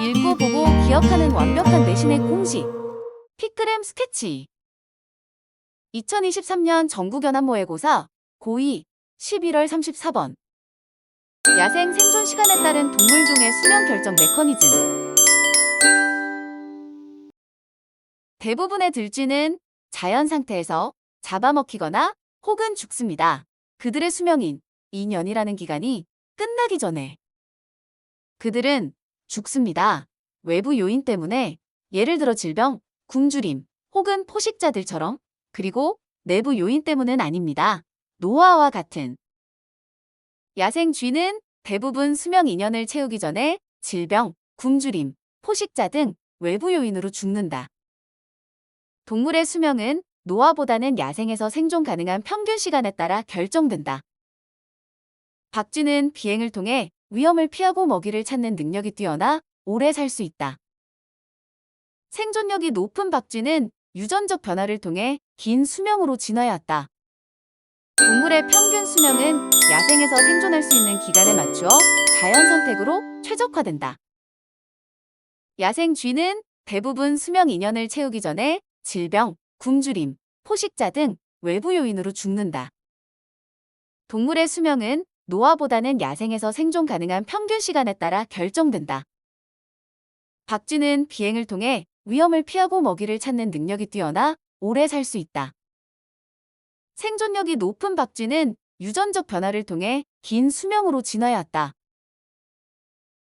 읽고 보고 기억하는 완벽한 내신의 공식. 피크램 스케치. 2023년 전국연합 모의고사 고2 11월 34번. 야생 생존 시간에 따른 동물종의 수명 결정 메커니즘. 대부분의 들쥐는 자연 상태에서 잡아먹히거나 혹은 죽습니다. 그들의 수명인 2년이라는 기간이 끝나기 전에 그들은 죽습니다. 외부 요인 때문에 예를 들어 질병, 굶주림 혹은 포식자들처럼 그리고 내부 요인 때문은 아닙니다. 노화와 같은 야생 쥐는 대부분 수명 2년을 채우기 전에 질병, 굶주림, 포식자 등 외부 요인으로 죽는다. 동물의 수명은 노화보다는 야생에서 생존 가능한 평균 시간에 따라 결정된다. 박쥐는 비행을 통해 위험을 피하고 먹이를 찾는 능력이 뛰어나 오래 살 수 있다. 생존력이 높은 박쥐는 유전적 변화를 통해 긴 수명으로 진화해왔다. 동물의 평균 수명은 야생에서 생존할 수 있는 기간에 맞추어 자연 선택으로 최적화된다. 야생 쥐는 대부분 수명 2년을 채우기 전에 질병, 굶주림, 포식자 등 외부 요인으로 죽는다. 동물의 수명은 노화보다는 야생에서 생존 가능한 평균 시간에 따라 결정된다. 박쥐는 비행을 통해 위험을 피하고 먹이를 찾는 능력이 뛰어나 오래 살 수 있다. 생존력이 높은 박쥐는 유전적 변화를 통해 긴 수명으로 진화해왔다.